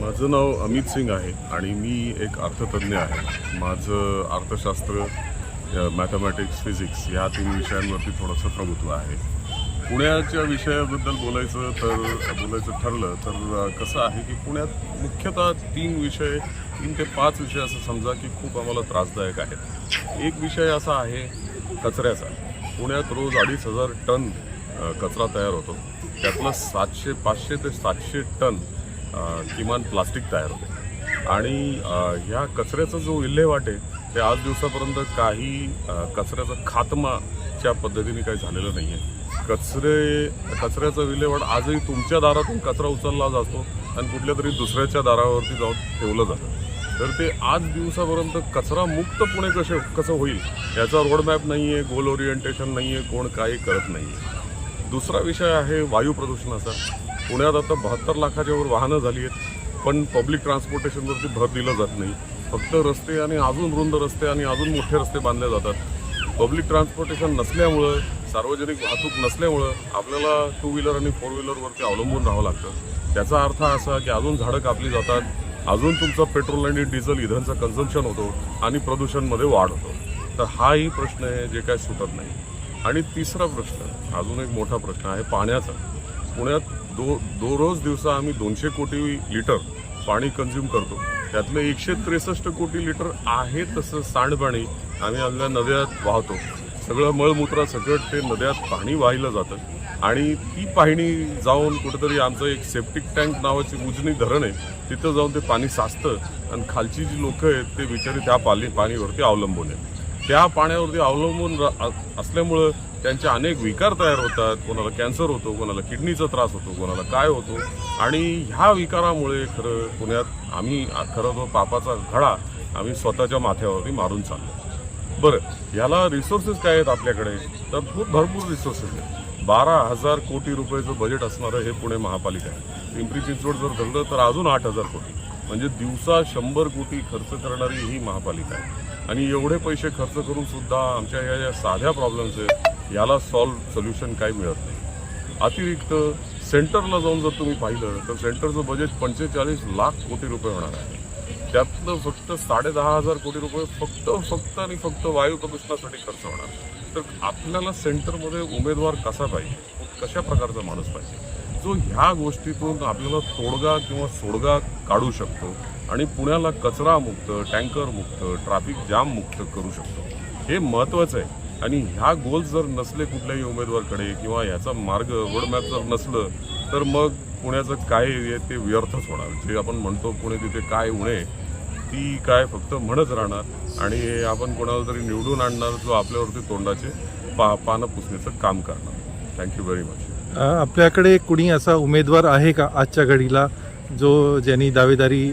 माझं नाव अमित सिंग आहे आणि मी एक अर्थतज्ञ आहे. माझं अर्थशास्त्र मॅथमॅटिक्स फिजिक्स या तीन विषयांवरती थोडंसं प्रभुत्व आहे. पुण्याच्या विषयाबद्दल बोलायचं तर बोलायचं ठरलं तर कसं आहे की पुण्यात मुख्यतः तीन विषय तीन ते पाच विषय असं समजा की खूप आम्हाला त्रासदायक आहेत. एक विषय असा आहे कचऱ्याचा. पुण्यात रोज अडीच हजार टन कचरा तयार होतो. त्यातलं सातशे पाचशे ते सातशे टन किमान प्लास्टिक तयार होते. आणि ह्या कचऱ्याचा जो विल्हेवाट आहे ते आज दिवसापर्यंत काही कचऱ्याचा खात्माच्या पद्धतीने काही झालेलं नाही आहे कचरे कचऱ्याचा विल्हेवाट आजही तुमच्या दारातून कचरा उचलला जातो आणि कुठल्या तरी दुसऱ्याच्या दारावरती जाऊन ठेवलं जातं. तर ते आज दिवसापर्यंत कचरा मुक्त पुणे कसे कसं होईल याचा रोडमॅप नाही आहे गोल ओरिएंटेशन नाही आहे कोण काही करत नाही आहे दुसरा विषय आहे वायू प्रदूषणाचा. पुण्यात आता बहात्तर लाखाच्या वर वाहनं झाली आहेत पण पब्लिक ट्रान्सपोर्टेशनवरती भर दिला जात नाही. फक्त रस्ते आणि अजून रुंद रस्ते आणि अजून मोठे रस्ते बांधले जातात. पब्लिक ट्रान्सपोर्टेशन नसल्यामुळं सार्वजनिक वाहतूक नसल्यामुळं आपल्याला टू व्हीलर आणि फोर व्हीलरवरती अवलंबून राहावं लागतं. त्याचा अर्थ असा की अजून झाडं कापली जातात अजून तुमचं पेट्रोल आणि डिझेल इंधनचं कन्झम्पशन होतो आणि प्रदूषणमध्ये वाढ होतो. तर हाही प्रश्न आहे जे काय सुटत नाही. आणि तिसरा प्रश्न अजून एक मोठा प्रश्न आहे पाण्याचा. पुण्यात दो दररोज दिवसा आम्ही दोनशे कोटी लिटर पाणी कन्झ्युम करतो. त्यातलं एकशे त्रेसष्ट कोटी लिटर आहे तसं सांडपाणी आम्ही आपल्या नद्यात वाहतो. सगळं मळमूत्र सकट ते नद्यात पाणी वाहिलं जातं. आणि ती पाहणी जाऊन कुठेतरी आमचं एक सेप्टिक टँक नावाची उजनी धरण आहे तिथं जाऊन ते पाणी साचतं आणि खालची जी लोकं आहेत ते बिचारे त्या पाणी पाणीवरती अवलंबून आहेत. त्या पाण्यावरती अवलंबून असल्यामुळं त्यांचे अनेक विकार तयार होतात. कोणाला कॅन्सर होतो कोणाला किडनीचा त्रास होतो कोणाला काय होतो. आणि ह्या विकारामुळे खरं पुण्यात आम्ही खरं तो पापाचा घडा आम्ही स्वतःच्या माथ्यावरती मारून चाललो. बरं याला रिसोर्सेस काय आहेत आपल्याकडे? तर खूप भरपूर रिसोर्सेस आहेत. बारा हजार कोटी रुपयाचं बजेट असणारं हे पुणे महापालिका आहे. पिंपरी चिंचवड जर धरलं तर अजून आठ हजार कोटी. म्हणजे दिवसा शंभर कोटी खर्च करणारी ही महापालिका आहे. आणि एवढे पैसे खर्च करून सुद्धा आमच्या या ज्या साध्या प्रॉब्लेम्स आहेत. याला सॉल्व्ह सोल्युशन काही मिळत नाही. अतिरिक्त सेंटरला जाऊन जर तुम्ही पाहिलं तर सेंटरचं बजेट पंचेचाळीस लाख कोटी रुपये होणार आहे. त्यातलं फक्त साडे दहा हजार कोटी रुपये फक्त फक्त आणि फक्त वायू प्रदूषणासाठी खर्च होणार. तर आपल्याला सेंटरमध्ये उमेदवार कसा पाहिजे? कशा प्रकारचा माणूस पाहिजे? जो ह्या गोष्टीतून आपल्याला तोडगा किंवा सोडगा काढू शकतो आणि पुण्याला कचरा मुक्त टँकर मुक्त ट्रॅफिक जाम मुक्त करू शकतो. हे महत्त्वाचं आहे. आणि ह्या गोल जर नसले कुठल्याही उमेदवारकडे किंवा ह्याचा मार्ग रोडमॅप जर नसलं तर मग पुण्याचं काय आहे ते व्यर्थच होणार. जे आपण म्हणतो पुणे तिथे काय उणे ती काय फक्त म्हणत राहणार. आणि आपण कोणाला तरी निवडून आणणार जो आपल्यावरती तोंडाचे पा पानं पुसण्याचं काम करणार. थँक्यू व्हेरी मच आपल्याकडे कुणी असा उमेदवार आहे का आजच्या घडीला जो ज्यांनी दावेदारी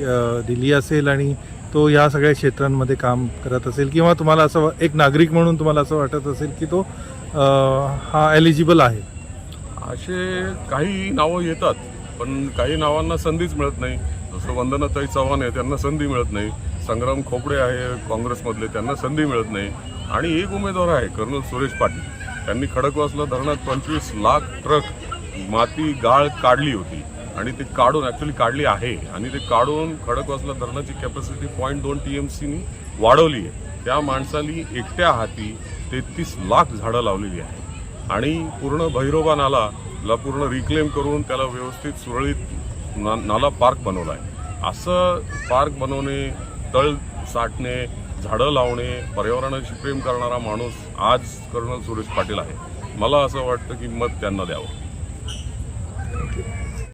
दिली असेल आणि तो या सगळ्या क्षेत्रांमध्ये काम करत असेल किंवा तुम्हाला असं एक नागरिक म्हणून तुम्हाला असं वाटत असेल की तो हा एलिजिबल आहे. असे काही नावं येतात पण काही नावांना संधीच मिळत नाही. जसं वंदनाताई चव्हाण आहे त्यांना संधी मिळत नाही. संग्राम खोपडे आहे काँग्रेसमधले त्यांना संधी मिळत नाही. आणि एक उमेदवार आहे कर्नल सुरेश पाटील. त्यांनी खडकवासला धरणात पंचवीस लाख ट्रक माती गाळ काढली होती. आणि ते काढून ॲक्च्युली काढली आहे. आणि ते काढून खडकवासला धरणाची कॅपॅसिटी पॉईंट दोन टी एम सीनी वाढवली आहे. त्या माणसाली एकट्या हाती तेहतीस लाख झाडं लावलेली आहे आणि पूर्ण भैरोबा नाला ला पूर्ण रिक्लेम करून त्याला व्यवस्थित सुरळीत ना नाला पार्क बनवला आहे. असं पार्क बनवणे तळ साठणे झाडं लावणे पर्यावरणाशी प्रेम करणारा माणूस आज कर्नल सुरेश पाटील आहे. मला असं वाटतं की मत त्यांना द्यावं. थँक्यू